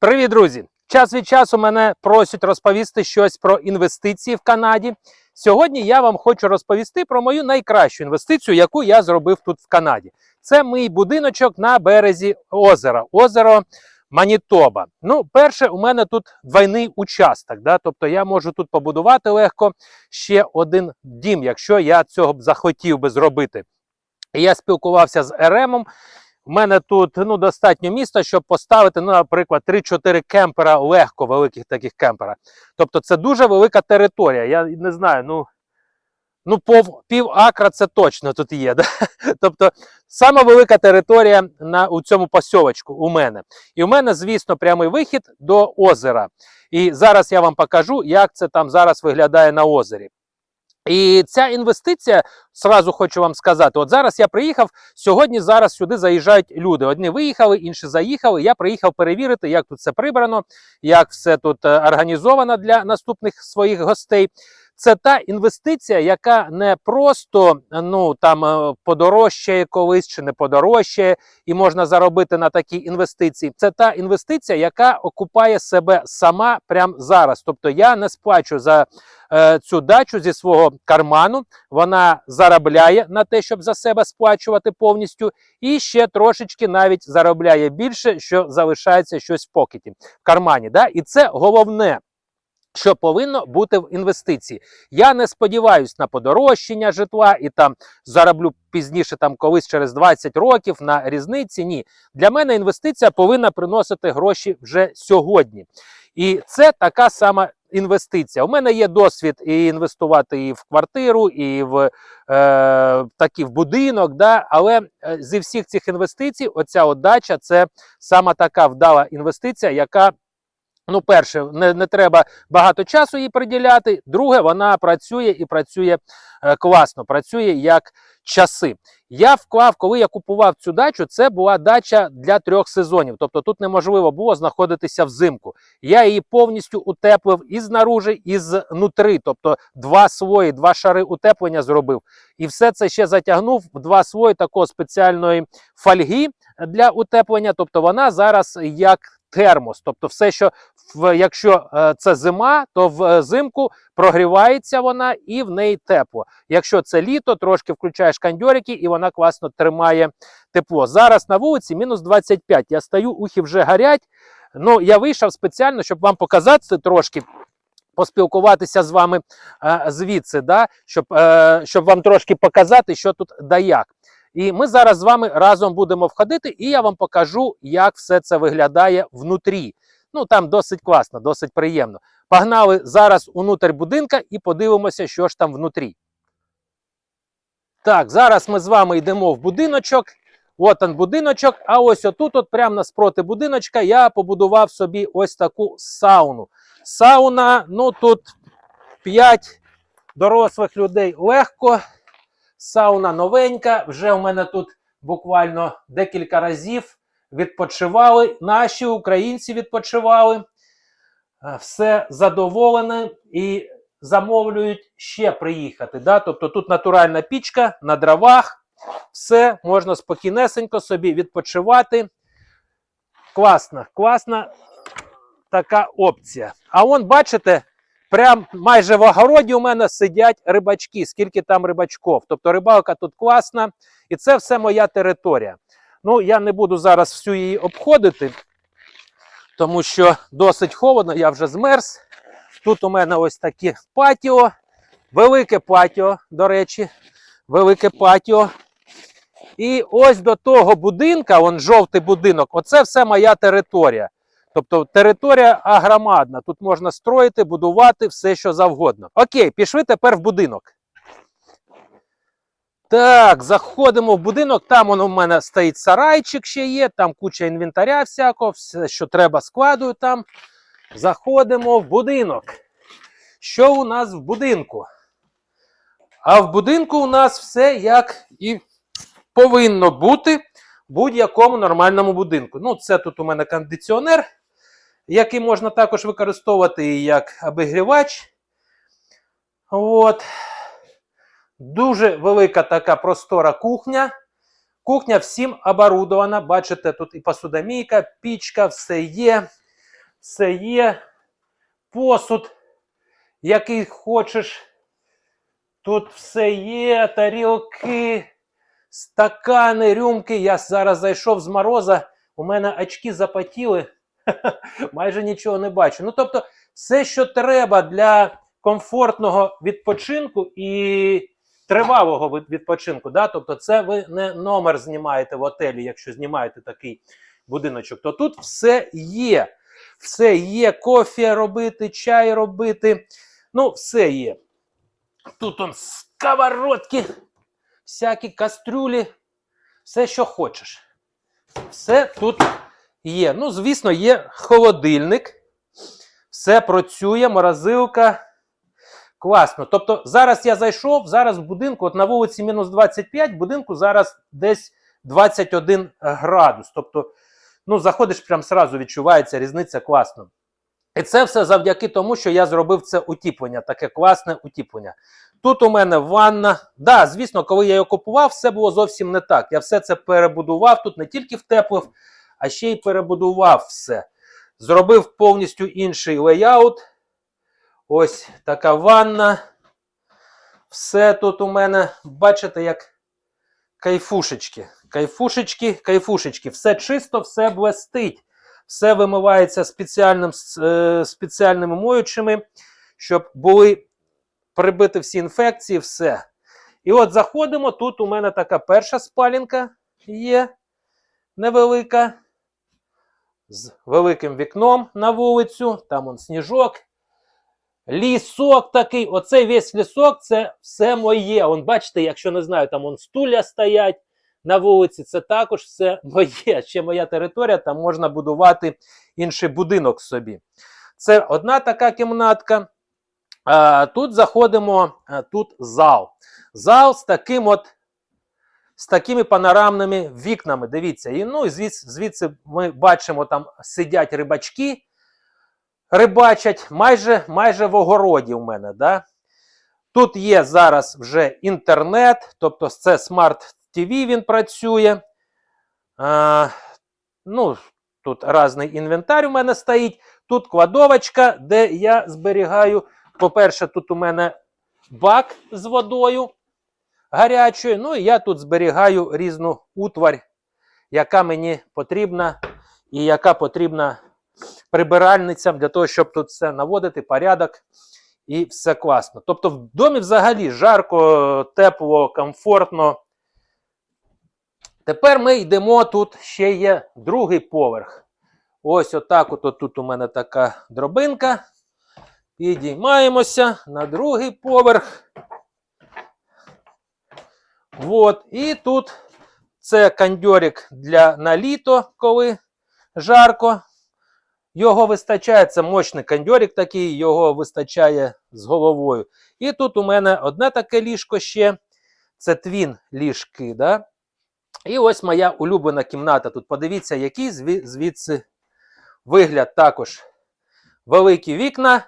Привіт, друзі! Час від часу мене просять розповісти щось про інвестиції в Канаді. Сьогодні я вам хочу розповісти про мою найкращу інвестицію, яку я зробив тут в Канаді. Це мій будиночок на березі озера, озеро Манітоба. Ну, перше, у мене тут двойний участок. Да? Тобто я можу тут побудувати легко ще один дім, якщо я цього б захотів би зробити. Я спілкувався з РМом. У мене тут ну, достатньо міста, щоб поставити, ну, наприклад, 3-4 кемпера легко, великих таких кемпера. Тобто це дуже велика територія. Я не знаю, ну, ну пов, пів акра це точно тут є. Да? Тобто сама велика територія на, у цьому посьовочку у мене. І у мене, звісно, прямий вихід до озера. І зараз я вам покажу, як це там зараз виглядає на озері. І ця інвестиція, сразу хочу вам сказати, от зараз я приїхав, сьогодні зараз сюди заїжджають люди. Одні виїхали, інші заїхали. Я приїхав перевірити, як тут все прибрано, як все тут е, організовано для наступних своїх гостей. Це та інвестиція, яка не просто ну там е, подорожчає колись чи не подорожчає, і можна заробити на такій інвестиції. Це та інвестиція, яка окупає себе сама прямо зараз. Тобто я не сплачу за е, цю дачу зі свого карману. Вона заробляє на те, щоб за себе сплачувати повністю, і ще трошечки навіть заробляє більше, що залишається щось в покеті в кармані. Да? І це головне. Що повинно бути в інвестиції. Я не сподіваюся на подорожчання житла і там зароблю пізніше, там колись через 20 років на різниці. Ні, для мене інвестиція повинна приносити гроші вже сьогодні. І це така сама інвестиція. У мене є досвід і інвестувати і в квартиру, і в е, такі в будинок. Да? Але е, зі всіх цих інвестицій, оця от дача це сама така вдала інвестиція, яка. Ну, перше, не, не треба багато часу їй приділяти. Друге, вона працює і працює е, класно, працює як часи. Я вклав, коли я купував цю дачу, це була дача для трьох сезонів. Тобто тут неможливо було знаходитися взимку. Я її повністю утеплив і знаружи, і знутри. Тобто два слої, два шари утеплення зробив. І все це ще затягнув в два слої такої спеціальної фольги для утеплення. Тобто вона зараз як термос. Тобто, все, що якщо е, це зима, то взимку прогрівається вона і в неї тепло. Якщо це літо, трошки включаєш кандьорики і вона класно тримає тепло. Зараз на вулиці мінус 25. Я стою, ухи вже горять. Ну, я вийшов спеціально, щоб вам показати трошки. Поспілкуватися з вами е, звідси, да? щоб е, щоб вам трошки показати, що тут да як. І ми зараз з вами разом будемо входити, і я вам покажу, як все це виглядає внутрі. Ну там досить класно, досить приємно. Погнали зараз унутрь будинка і подивимося, що ж там внутрі. Так, зараз ми з вами йдемо в будиночок. От он будиночок. А ось отут, от прямо наспроти будиночка, я побудував собі ось таку сауну. Сауна, ну тут 5 дорослих людей легко. Сауна новенька. Вже у мене тут буквально декілька разів відпочивали. Наші українці відпочивали. Все задоволене і замовлюють ще приїхати. Да? Тобто тут натуральна пічка на дровах. Все, можна спокійнесенько собі відпочивати. Класна, класна така опція. А вон, бачите, прям майже в огороді у мене сидять рибачки, скільки там рибачков. Тобто рибалка тут класна, і це все моя територія. Ну, я не буду зараз всю її обходити, тому що досить холодно, я вже змерз. Тут у мене ось таке патіо, велике патіо, до речі, велике патіо. І ось до того будинка, вон жовтий будинок, оце все моя територія. Тобто територія агромадна. Тут можна строїти, будувати все, що завгодно. Окей, пішли тепер в будинок. Так, заходимо в будинок. Там он у мене стоїть сарайчик ще є, там куча інвентаря всякого, все, що треба, складую там. Заходимо в будинок. Що у нас в будинку? А в будинку у нас все як і повинно бути в будь-якому нормальному будинку. Ну, це тут у мене кондиціонер, який можна також використовувати як обігрівач. От. Дуже велика така простора кухня. Кухня всім оборудована. Бачите, тут і посудомійка, пічка, все є. все є. Посуд, який хочеш. Тут все є, тарілки, стакани, рюмки. Я зараз зайшов з мороза, у мене очки запотіли, майже нічого не бачу. Ну, тобто, все, що треба для комфортного відпочинку і тривалого відпочинку. Да? Тобто, це ви не номер знімаєте в отелі, якщо знімаєте такий будиночок, то тут все є. Все є, кофе робити, чай робити. Ну, все є. Тут он сковородки, всякі кастрюлі, все, що хочеш. Все тут є. Ну, звісно, є холодильник. Все працює, морозилка. Класно. Тобто, зараз я зайшов, зараз в будинку, от на вулиці мінус 25, в будинку зараз десь 21 градус. Тобто, ну, заходиш, прям сразу відчувається різниця класно. І це все завдяки тому, що я зробив це утіплення, таке класне утіплення. Тут у мене ванна. Да, звісно, коли я його купував, все було зовсім не так. Я все це перебудував. Тут не тільки втеплив, а ще й перебудував все. Зробив повністю інший леяут. Ось така ванна. Все тут у мене, бачите, як кайфушечки. Кайфушечки, кайфушечки. Все чисто, все блестить. Все вимивається спеціальним, е, спеціальними моючими, щоб були прибити всі інфекції, все. І от заходимо. Тут у мене така перша спалінка є невелика. З великим вікном на вулицю. Там он сніжок. Лісок такий. Оцей весь лісок це все моє. Он, бачите, якщо не знаю, там он стуля стоять на вулиці. Це також все моє. Ще моя територія, там можна будувати інший будинок собі. Це одна така кімнатка. Тут заходимо, тут зал. Зал з таким от. З такими панорамними вікнами, дивіться, і ну звідси, звідси ми бачимо, там сидять рибачки, рибачать майже майже в огороді у мене. Да? Тут є зараз вже інтернет, тобто це смарт TV він працює. А, ну, Тут різний інвентар у мене стоїть. Тут кладовочка, де я зберігаю. По-перше, тут у мене бак з водою гарячою. Ну і я тут зберігаю різну утварь, яка мені потрібна, і яка потрібна прибиральницям для того, щоб тут все наводити, порядок і все класно. Тобто в домі взагалі жарко, тепло, комфортно. Тепер ми йдемо, тут ще є другий поверх. Ось отак от тут у мене така дробинка. Підіймаємося на другий поверх. Вот. І тут це кандьорик для на літо, коли жарко. Його вистачає, це мощний кандьорик такий, його вистачає з головою. І тут у мене одне таке ліжко ще. Це твін ліжки. Да? І ось моя улюблена кімната. Тут подивіться, який зві- звідси вигляд також. Великі вікна.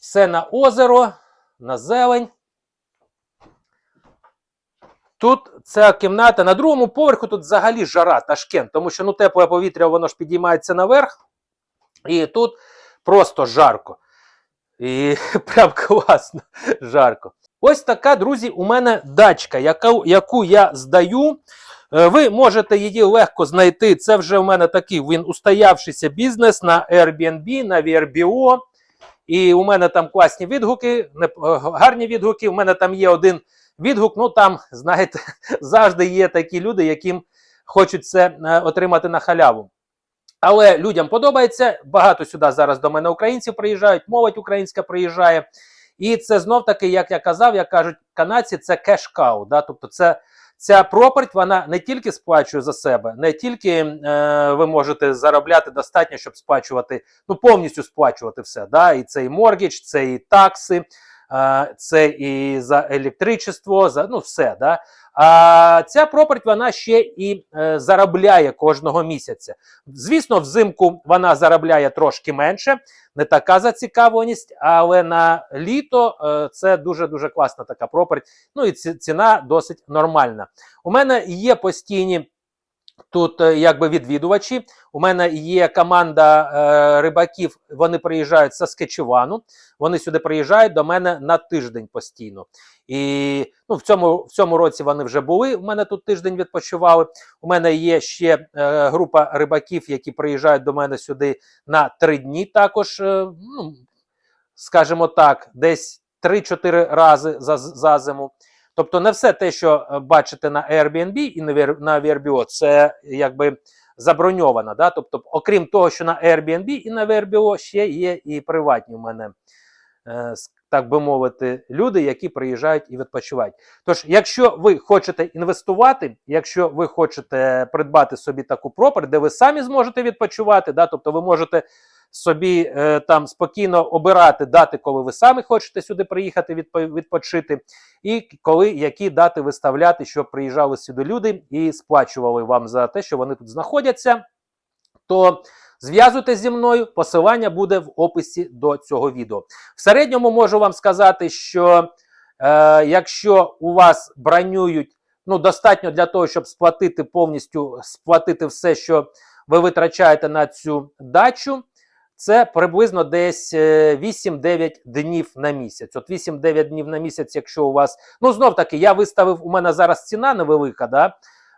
Все на озеро, на зелень. Тут ця кімната на другому поверху тут взагалі жара Ташкент, тому що ну, тепле повітря воно ж підіймається наверх, і тут просто жарко. І прям класно жарко. Ось така, друзі, у мене дачка, яку, яку я здаю. Е, Ви можете її легко знайти. Це вже у мене такий він устоявшийся бізнес на Airbnb, на VRBO. І у мене там класні відгуки, е, гарні відгуки. У мене там є один відгук. Ну там, знаєте, завжди є такі люди, яким хочуть це е, отримати на халяву. Але людям подобається. Багато сюди зараз до мене українців приїжджають, молодь українська приїжджає. І це знов таки, як я казав, як кажуть канадці, це кеш-кау. Да? Тобто, це ця проперть вона не тільки сплачує за себе, не тільки е, ви можете заробляти достатньо, щоб сплачувати, ну повністю сплачувати все. Да? І це і моргідж, це і такси, це і за електричество, за ну все. Да? А ця проперть вона ще і е, заробляє кожного місяця. Звісно, взимку вона заробляє трошки менше, не така зацікавленість, але на літо е, це дуже дуже класна така проперть. Ну і ціна досить нормальна. У мене є постійні Тут е, якби відвідувачі. У мене є команда е, рибаків, вони приїжджають з Саскечевану. Вони сюди приїжджають до мене на тиждень постійно. І ну, в цьому в цьому році вони вже були. У мене тут тиждень відпочивали. У мене є ще е, група рибаків, які приїжджають до мене сюди на три дні. Також, е, ну, скажімо так, десь 3-4 рази за, за зиму. Тобто, не все те, що е, бачите на Airbnb і на VRBO, це якби заброньовано. Да? Тобто, окрім того, що на Airbnb і на VRBO, ще є і приватні у мене, е, так би мовити, люди, які приїжджають і відпочивають. Тож, якщо ви хочете інвестувати, якщо ви хочете придбати собі таку пропер, де ви самі зможете відпочивати, да? тобто ви можете собі е, там спокійно обирати дати, коли ви самі хочете сюди приїхати відпо- відпочити, і коли які дати виставляти, щоб приїжджали сюди люди і сплачували вам за те, що вони тут знаходяться, то зв'язуйтесь зі мною. Посилання буде в описі до цього відео. В середньому можу вам сказати, що е, якщо у вас бронюють, ну достатньо для того, щоб сплатити повністю сплатити все, що ви витрачаєте на цю дачу. Це приблизно десь е, 8-9 днів на місяць. От 8-9 днів на місяць, якщо у вас. Ну, знов таки, я виставив, у мене зараз ціна невелика, да?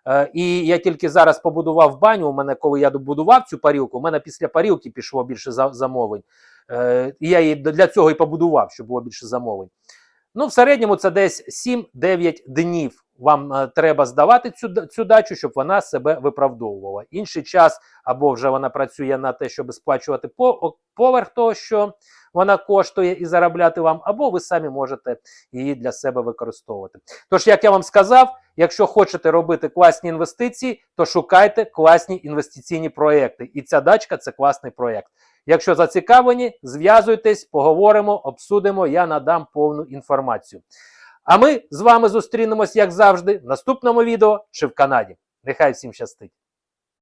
Е, і я тільки зараз побудував баню. У мене, коли я добудував цю парілку, у мене після парілки пішло більше за- замовлень. Е, я її для цього і побудував, щоб було більше замовлень. Ну, в середньому це десь 7-9 днів вам е, треба здавати цю, цю дачу, щоб вона себе виправдовувала. Інший час або вже вона працює на те, щоб сплачувати по, поверх того, що вона коштує, і заробляти вам, або ви самі можете її для себе використовувати. Тож, як я вам сказав, якщо хочете робити класні інвестиції, то шукайте класні інвестиційні проекти. І ця дачка це класний проект. Якщо зацікавлені, зв'язуйтесь, поговоримо, обсудимо, я надам повну інформацію. А ми з вами зустрінемось, як завжди, в наступному відео чи в Канаді. Нехай всім щастить!